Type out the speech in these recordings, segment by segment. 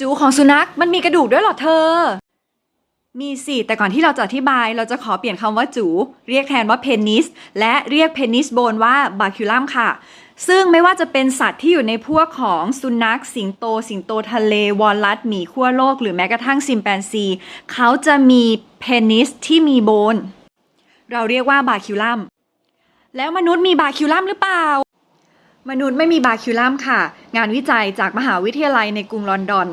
จูของสุนัขมันมีกระดูกด้วยเหรอเธอ มีสิแต่ก่อนที่เราจะอธิบายเราจะขอเปลี่ยนคำว่าจู เรียกแทนว่าเพนนิสและเรียกเพนนิสโบนว่าบาคิวลัมค่ะ ซึ่งไม่ว่าจะเป็นสัตว์ที่อยู่ในพวกของสุนัข สิงโต สิงโตทะเล วอลลัตหมีขั้วโลก หรือแม้กระทั่งซิมแปนซี เขาจะมีเพนนิสที่มีโบน เราเรียกว่าบาคิวลัมแล้วมนุษย์มีบาคิวลัมหรือเปล่ามนุษย์ไม่มีบาคิวลัมค่ะ งานวิจัยจากมหาวิทยาลัยในกรุงลอนดอน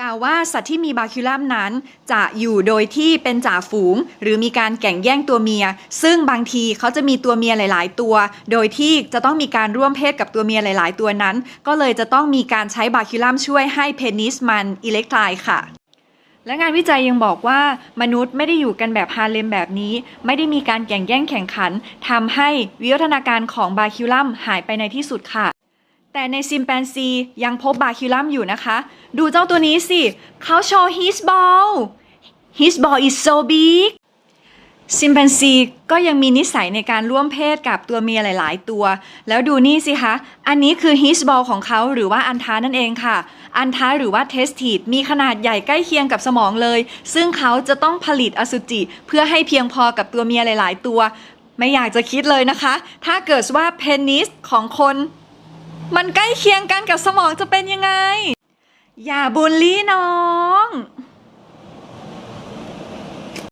กล่าวว่าสัตว์ที่มีบาคิวลัมนั้น จะอยู่โดยที่เป็นจ่าฝูง หรือมีการแข่งแย่งตัวเมีย ซึ่งบางทีเขาจะมีตัวเมียหลาย ๆ ตัว โดยที่จะต้องมีการร่วมเพศกับตัวเมียหลาย ๆ ตัวนั้น ก็เลยจะต้องมีการใช้บาคิวลัมช่วยให้เพนิสมันอิเล็กทรายค่ะและงานวิจัยยังบอกว่ามนุษย์ไม่ได้อยู่กันแบบฮาเลมแบบนี้ ไม่ได้มีการแข่งแย่งแข่งขันทำให้วิวัฒนาการของบาคิวลัมหายไปในที่สุดค่ะ แต่ในซิมแปนซียังพบบาคิลัมอยู่นะคะ ดูเจ้าตัวนี้สิเขาโชว์ his ball his ball is so big ซิมแปนซีก็ยังมีนิสัยในการร่วมเพศกับตัวเมียหลาย ๆ ตัว แล้วดูนี่สิคะ อันนี้คือ his ball ของเขาหรือว่าอันท้านั่นเองค่ะ อันท้าหรือว่า testis มีขนาดใหญ่ใกล้เคียงกับสมองเลย ซึ่งเขาจะต้องผลิตอสุจิ เพื่อให้เพียงพอกับตัวเมียหลาย ๆ ตัว ไม่อยากจะคิดเลยนะคะ ถ้าเกิดว่าเพนิสของคน มันใกล้เคียงกันกับสมองจะเป็นยังไง อย่าบูลลี่น้อง